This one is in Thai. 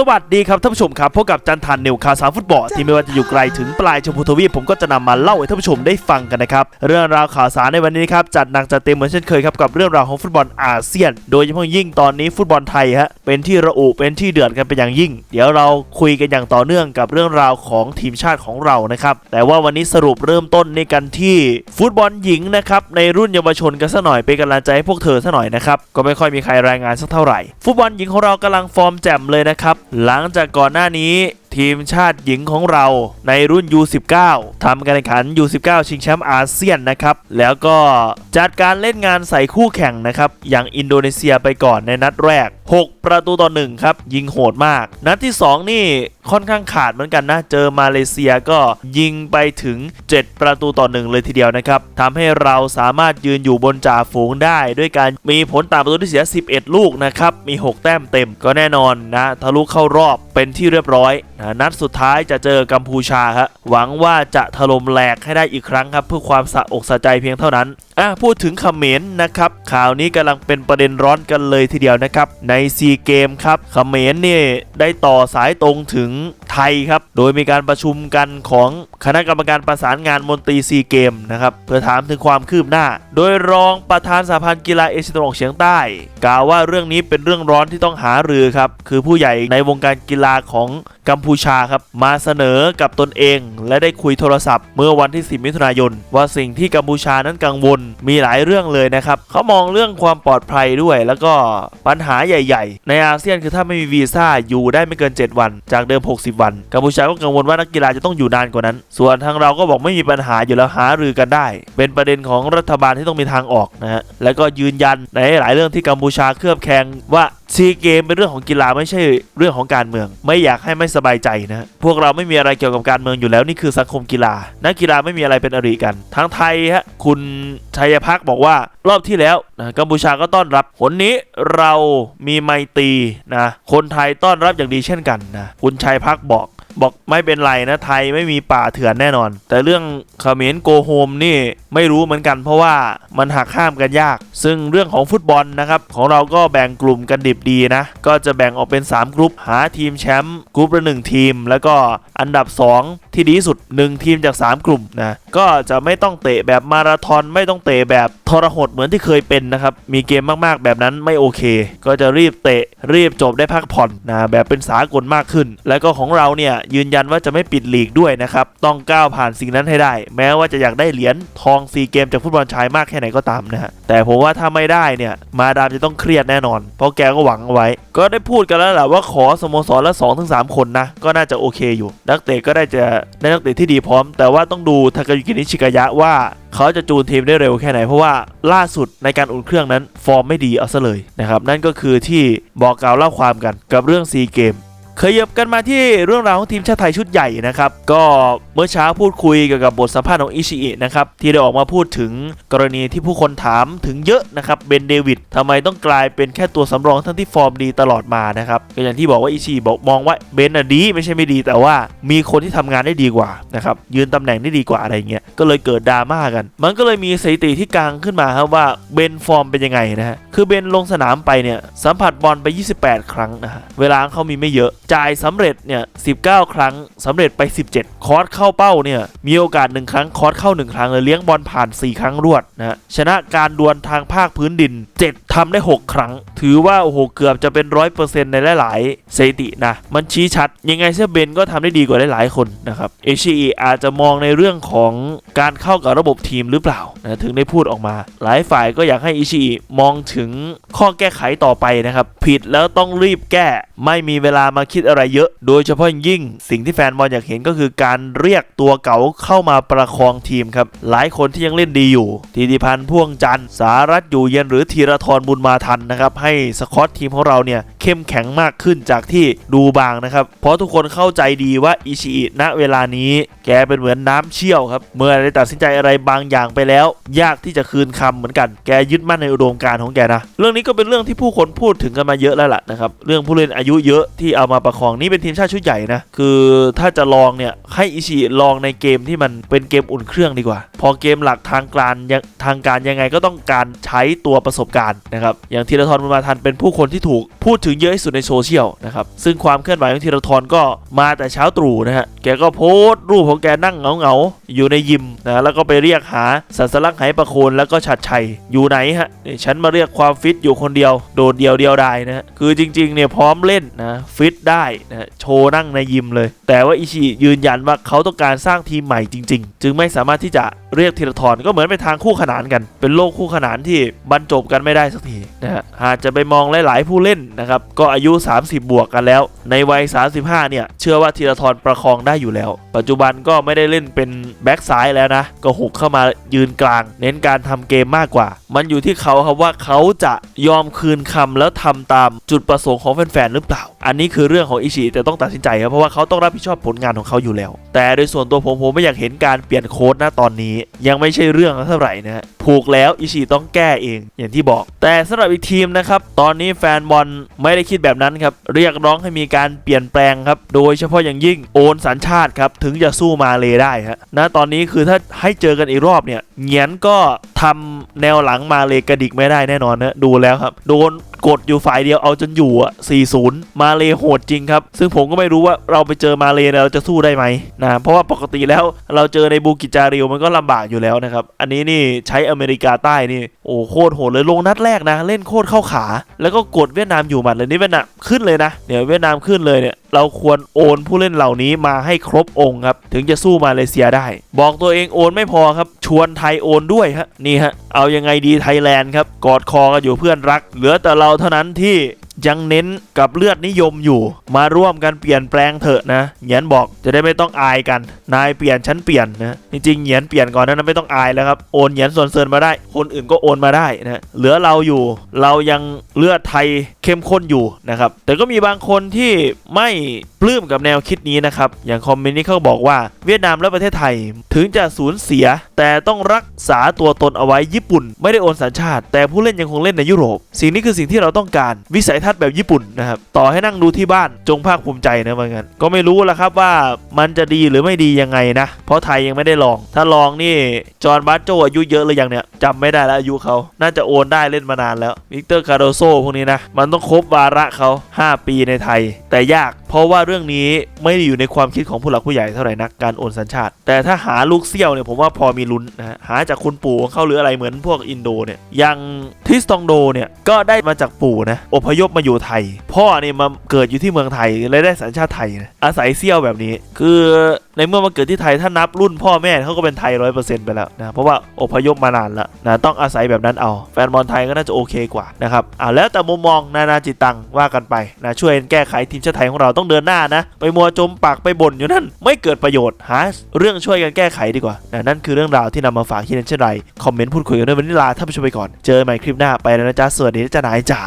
สวัสดีครับท่านผู้ชมครับพบกับจันทันนิวคาสาฟุตบอลที่ไม่ว่าจะอยู่ไกลถึงปลายชมพูทวีปผมก็จะนำมาเล่าให้ท่านผู้ชมได้ฟังกันนะครับเรื่องราวข่าวสารในวันนี้ครับจัดหนักจัดเต็มเหมือนเช่นเคยครับกับเรื่องราวของฟุตบอลอาเซียน โดยเฉพาะยิ่งตอนนี้ฟุตบอลไทยฮะเป็นที่ระอุเป็นที่เดือดกันเป็นอย่างยิ่ง เดี๋ยวเราคุยกันอย่างต่อเนื่องกับเรื่องราวของทีมชาติของเรานะครับแต่ว่าวันนี้สรุปเริ่มต้นในกันที่ฟุตบอลหญิงนะครับในรุ่นเยาวชนกันสัหน่อยเป็นกำลังใจให้พวกเธอสัหน่อยนะครับก็ไม่ค่อยมีใครรายงานสักเท่าไหร่ ฟุตบอลหญิงของเรากำลังฟอร์มแจ่มเลยนะครับหลังจากก่อนหน้านี้ทีมชาติหญิงของเราในรุ่น U19 ทำการแข่งขัน U19 ชิงแชมป์อาเซียนนะครับ แล้วก็จัดการเล่นงานใส่คู่แข่งนะครับ อย่างอินโดนีเซียไปก่อนในนัดแรก 6 ประตูต่อ 1 ครับ ยิงโหดมาก นัดที่ 2 นี่ค่อนข้างขาดเหมือนกันนะ เจอมาเลเซียก็ยิงไปถึง 7 ประตูต่อ 1 เลยทีเดียวนะครับทำให้เราสามารถยืนอยู่บนจ่าฝูงได้ ด้วยการมีผลต่างประตูที่เสีย 11 ลูกนะครับ มี 6 แต้มเต็มก็แน่นอนนะ ทะลุเข้ารอบเป็นที่เรียบร้อยนะนัดสุดท้ายจะเจอกัมพูชาครับหวังว่าจะถล่มแหลกให้ได้อีกครั้งครับเพื่อความสะอกสะใจเพียงเท่านั้น อะพูดถึงเขมรนนะครับข่าวนี้กำลังเป็นประเด็นร้อนกันเลยทีเดียวนะครับในซีเกมครับเขมรนี่ได้ต่อสายตรงถึงไทยครับโดยมีการประชุมกันของคณะกรรมการประสานงานมนตรีซีเกมนะครับเพื่อถามถึงความคืบหน้า โดยรองประธานสหพันธ์กีฬาเอเชียตะวันออกเฉียงใต้ กล่าวว่าเรื่องนี้เป็นเรื่องร้อนที่ต้องหารือครับคือผู้ใหญ่ในวงการกีฬาของกัมพูชาครับมาเสนอกับตนเอง และได้คุยโทรศัพท์ เมื่อวันที่ 10 มิถุนายน ว่าสิ่งที่กัมพูชานั้นกังวลมีหลายเรื่องเลยนะครับเขามองเรื่องความปลอดภัยด้วย แล้วก็ปัญหาใหญ่ ๆ ในอาเซียนคือถ้าไม่มีวีซ่าอยู่ได้ไม่เกิน 7 วัน จากเดิม 60 วันกัมพูชาก็กังวลว่านักกีฬาจะต้องอยู่นานกว่านั้น ส่วนทางเราก็บอกไม่มีปัญหาอยู่แล้วหารือกันได้ เป็นประเด็นของรัฐบาลที่ต้องมีทางออกนะฮะแล้วก็ยืนยันในหลายเรื่องที่กัมพูชาเคลือบแคลงว่าซีเกมเป็นเรื่องของกีฬาไม่ใช่เรื่องของการเมือง ไม่อยากให้ไม่สบายใจนะพวกเราไม่มีอะไรเกี่ยวกับการเมืองอยู่แล้วนี่คือสังคมกีฬานักกีฬาไม่มีอะไรเป็นอริกันทั้งไทยฮะคุณชัยพักบอกว่ารอบที่แล้วนะกัมพูชาก็ต้อนรับผลนี้เรามีไมตีนะคนไทยต้อนรับอย่างดีเช่นกันนะคุณชัยพักบอก บอกไม่เป็นไรนะไทยไม่มีป่าเถื่อนแน่นอน แต่เรื่องเขมรโกโฮมนี่ไม่รู้เหมือนกัน เพราะว่ามันหักข้ามกันยาก ซึ่งเรื่องของฟุตบอลนะครับของเราก็แบ่งกลุ่มกันดิบดีนะ ก็จะแบ่งออกเป็น 3 กลุ่มหาทีมแชมป์กลุ่มละหนึ่งทีม แล้วก็อันดับ 2 ที่ดีสุด 1 ทีมจาก 3 กลุ่มนะก็จะไม่ต้องเตะแบบมาราธอนไม่ต้องเตะแบบทรหดเหมือนที่เคยเป็นนะครับมีเกมมากๆ แบบนั้นไม่โอเค ก็จะรีบเตะรีบจบได้พักผ่อนนะแบบเป็นสากลมากขึ้น แล้วก็ของเราเนี่ยยืนยันว่าจะไม่ปิดลีกด้วยนะครับต้องก้าวผ่านสิ่งนั้นให้ได้ แม้ว่าจะอยากได้เหรียญทองซีเกมจากฟุตบอลชายมากแค่ไหนก็ตามนะฮะแต่ผมว่าถ้าไม่ได้เนี่ยมาดามจะต้องเครียดแน่นอน เพราะแกก็หวังเอาไว้ ก็ได้พูดกันแล้วแหละว่าขอสโมสรละ2-3ถึง3คนนะก็น่าจะโอเคอยู่ นักเตะก็ได้จะได้นักเตะที่ดีพร้อม แต่ว่าต้องดูทากายุกินิชิกายะว่า เขาจะจูนทีมได้เร็วแค่ไหน เพราะว่าล่าสุดในการอุ่นเครื่องนั้น ฟอร์มไม่ดีเอาซะเลยนะครับนั่นก็คือที่บอกกล่าวเล่าความกันกับเรื่องซีเกม ขยับกันมาที่เรื่องราวของทีมชาติไทยชุดใหญ่นะครับ ก็เมื่อเช้าพูดคุยเกี่ยวกับบทสัมภาษณ์ของอิชิอินะครับที่ได้ออกมาพูดถึงกรณีที่ผู้คนถามถึงเยอะนะครับเบนเดวิดทำไมต้องกลายเป็นแค่ตัวสำรองทั้งที่ฟอร์มดีตลอดมานะครับก็อย่างที่บอกว่าอิชิอิบอกมองว่าเบนน่ะดีไม่ใช่ไม่ดี แต่ว่ามีคนที่ทำงานได้ดีกว่านะครับยืนตำแหน่งได้ดีกว่าอะไรเงี้ยก็เลยเกิดดราม่ากัน มันก็เลยมีสถิติที่กลางขึ้นมาครับว่าเบนฟอร์มเป็นยังไงนะฮะคือเบนลงสนามไปเนี่ยสัมผัสบอลไป 28 ครั้งนะฮะเวลาเขามีไม่เยอะจ่ายสำเร็จเนี่ย19ครั้งสำเร็จไป 17 คอร์สเข้าเป้าเนี่ยมีโอกาส 1 ครั้งคอร์สเข้า 1 ครั้งเลยเลี้ยงบอลผ่าน 4 ครั้งรวดนะฮะชนะการดวลทางภาคพื้นดิน 7ทำได้ 6 ครั้ง ถือว่าโอ้โหเกือบจะเป็น 100%ในหลายๆสถิตินะมันชี้ชัด ยังไงเซเบนก็ทำได้ดีกว่าหลายๆคนนะครับเอชีอาจจะมองในเรื่องของการเข้ากับระบบทีมหรือเปล่านะถึงได้พูดออกมา หลายฝ่ายก็อยากให้อิชิมองถึงข้อแก้ไขต่อไปนะครับผิดแล้วต้องรีบแก้ไม่มีเวลามาคิดคิดอะไรเยอะ โดยเฉพาะยิ่งสิ่งที่แฟนบอลอยากเห็นก็คือการเรียกตัวเก่าเข้ามาประคองทีมครับ หลายคนที่ยังเล่นดีอยู่ทีติพันธ์พ่วงจันทร์สารัตอยู่เย็นหรือธีรทรบุญมาทันนะครับให้สกอตทีมของเราเนี่ย เข้มแข็งมากขึ้นจากที่ดูบางนะครับ เพราะทุกคนเข้าใจดีว่าอิชิอิณเวลานี้ แกเป็นเหมือนน้ำเชี่ยวครับ เมื่อได้ตัดสินใจอะไรบางอย่างไปแล้ว ยากที่จะคืนคำเหมือนกัน แกยึดมั่นในอุดมการณ์ของแกนะ เรื่องนี้ก็เป็นเรื่องที่ผู้คนพูดถึงกันมาเยอะแล้วล่ะนะครับ เรื่องผู้เล่นอายุเยอะที่เอามาประคองนี่เป็นทีมชาติชุดใหญ่นะ คือถ้าจะลองเนี่ยให้อิชิลองในเกมที่มันเป็นเกมอุ่นเครื่องดีกว่า พอเกมหลักทางการทางการยังไงก็ต้องการใช้ตัวประสบการณ์นะครับ อย่างธีรทรบุญมาทันเป็นผู้คนที่ถูกพูดถึงเยอะที่สุดในโซเชียลนะครับ ซึ่งความเคลื่อนไหวของธีรทรก็มาแต่เช้าตรู่นะฮะ แกก็โพสต์รูปของแกนั่งเหงาๆ อยู่ในยิมนะ แล้วก็ไปเรียกหาสัสลักไหประโคนแล้วก็ชัดชัย อยู่ไหนฮะนี่ฉันมาเรียกความฟิตอยู่คนเดียว โดดเดียวเดียวได้นะฮะคือจริงๆเนี่ยพร้อมเล่นนะ ฟิตได้นะฮะโชว์นั่งในยิมเลย แต่ว่าอิชิยืนยันว่าเขาต้องการสร้างทีมใหม่จริง ๆ จึงไม่สามารถที่จะเรียกธีรทรก็เหมือนเป็นทางคู่ขนานกัน เป็นโลกคู่ขนานที่บรรจบกันไม่ได้สักทีนะฮะหากจะไปมองหลาย ๆ ผู้เล่นนะครับก็อายุ 30 บวกกันแล้ว ในวัย 35 เนี่ย เชื่อว่าธีรทรประคองได้อยู่แล้ว ปัจจุบันก็ไม่ได้เล่นเป็นแบ็กซ้ายแล้วนะ ก็หุกเข้ามายืนกลาง เน้นการทำเกมมากกว่า มันอยู่ที่เขาครับว่าเขาจะยอมคืนคำแล้วทำตามจุดประสงค์ของแฟนๆหรือเปล่า อันนี้คือเรื่องของอิชิแต่ต้องตัดสินใจครับเพราะว่าเขาต้องรับผิดชอบผลงานของเขาอยู่แล้ว แต่โดยส่วนตัวผมผมไม่อยากเห็นการเปลี่ยนโค้ดนะตอนนี้ ยังไม่ใช่เรื่องเท่าไหร่นะผูกแล้วอิชิต้องแก้เองอย่างที่บอก แต่สำหรับอีกทีมนะครับตอนนี้แฟนบอลไม่ได้คิดแบบนั้นครับเรียกร้องให้มีการเปลี่ยนแปลงครับโดยเฉพาะอย่างยิ่งโอนสัญชาติครับถึงจะสู้มาเลได้ฮะณตอนนี้คือถ้าให้เจอกันอีกรอบเนี่ยเหงียนก็ทำแนวหลังมาเลกระดิกไม่ได้แน่นอนนะดูแล้วครับโดนกดอยู่ฝ่ายเดียวเอาจนอยู่อะ4-0 มาเลโหดจริงครับ ซึ่งผมก็ไม่รู้ว่าเราไปเจอมาเลเซียเราจะสู้ได้ไหมนะเพราะว่าปกติแล้วเราเจอในบูกิจาริวมันก็ลำบากอยู่แล้วนะครับ อันนี้นี่ใช้อเมริกาใต้นี่โอ้โคตรโหดเลยลงนัดแรกนะ เล่นโคตรเข้าขา แล้วก็กดเวียดนามอยู่หมัดเลยนี่เวียดนามขึ้นเลยนะเดี๋ยวเวียดนามขึ้นเลยเนี่ยเราควรโอนผู้เล่นเหล่านี้มาให้ครบองค์ครับถึงจะสู้มาเลเซียได้ บอกตัวเองโอนไม่พอครับ ชวนไทยโอนด้วยฮะนี่ฮะเอายังไงดีไทยแลนด์ครับกอดคอกันอยู่เพื่อนรัก เหลือแต่เราเท่านั้นที่ ยังเน้นกับเลือดนิยมอยู่ มาร่วมกันเปลี่ยนแปลงเถอะนะเหยียนบอกจะได้ไม่ต้องอายกัน นายเปลี่ยนฉันเปลี่ยนนะจริงๆเหยียนเปลี่ยนก่อนนั้นไม่ต้องอายแล้วครับโอนเหยียนส่วนเซินมาได้ คนอื่นก็โอนมาได้นะเหลือเราอยู่ เรายังเลือดไทย เข้มข้นอยู่นะครับ แต่ก็มีบางคนที่ไม่ปลื้มกับแนวคิดนี้นะครับ อย่างคอมเมนต์นี้เขาบอกว่าเวียดนามและประเทศไทย ถึงจะสูญเสีย แต่ต้องรักษาตัวตนเอาไว้ญี่ปุ่น ไม่ได้โอนสัญชาติ แต่ผู้เล่นยังคงเล่นในยุโรป สิ่งนี้คือสิ่งที่เราต้องการวิสัยทัศน์แบบญี่ปุ่นนะครับ ต่อให้นั่งดูที่บ้านจงภาคภูมิใจนะว่างั้นก็ไม่รู้ละครับว่ามันจะดีหรือไม่ดียังไงนะ เพราะไทยยังไม่ได้ลอง ถ้าลองนี่จอห์นบาสโจอายุเยอะเลยยังเนี่ยจำไม่ได้แล้วอายุเขาน่าจะโอนได้เล่นมานานแล้ววิกเตอร์คาร์โดโซพวกนี้นะมันต้องต้องครบวาระเขา5 ปีในไทย แต่ยาก ราะว่าเรื่องนี้ไม่ได้อยู่ในความคิดของผู้หลักผู้ใหญ่เท่าไหร่นักการโอนสัญชาติ แต่ถ้าหาลูกเซี่ยวเนี่ยผมว่าพอมีลุ้นนะหาจากคุณปู่เขาหรืออะไรเหมือนพวกอินโดเนี่ยอย่างทิสตองโดเนี่ยก็ได้มาจากปู่นะอพยพมาอยู่ไทย พ่อเนี่ยมาเกิดอยู่ที่เมืองไทยเลยได้สัญชาติไทยนะอาศัยเซี่ยวแบบนี้ คือในเมื่อมาเกิดที่ไทยถ้านับรุ่นพ่อแม่เขาก็เป็นไทยร้อยเปอร์เซ็นต์ไปแล้วนะเพราะว่าอพยพมานานแล้วนะต้องอาศัยแบบนั้นเอา แฟนบอลไทยก็น่าจะโอเคกว่านะครับอ่าแล้วแต่มุมมองนานาจิตตังว่ากันไปนะช่วยแก้ไขทีมชาติไทยของเราต้องเดินหน้านะ ไปมัวจมปากไปบ่นอยู่นั่นไม่เกิดประโยชน์หาเรื่องช่วยกันแก้ไขดีกว่านะนั่นคือเรื่องราวที่นำมาฝากที่นั่นเช่นไรคอมเมนต์พูดคุยกันด้วยวันนี้ลาท่านผู้ชมไปก่อนเจอกันใหม่คลิปหน้าไปแล้วนะจ๊ะสวัสดีนะจ๊ะนายจ๋า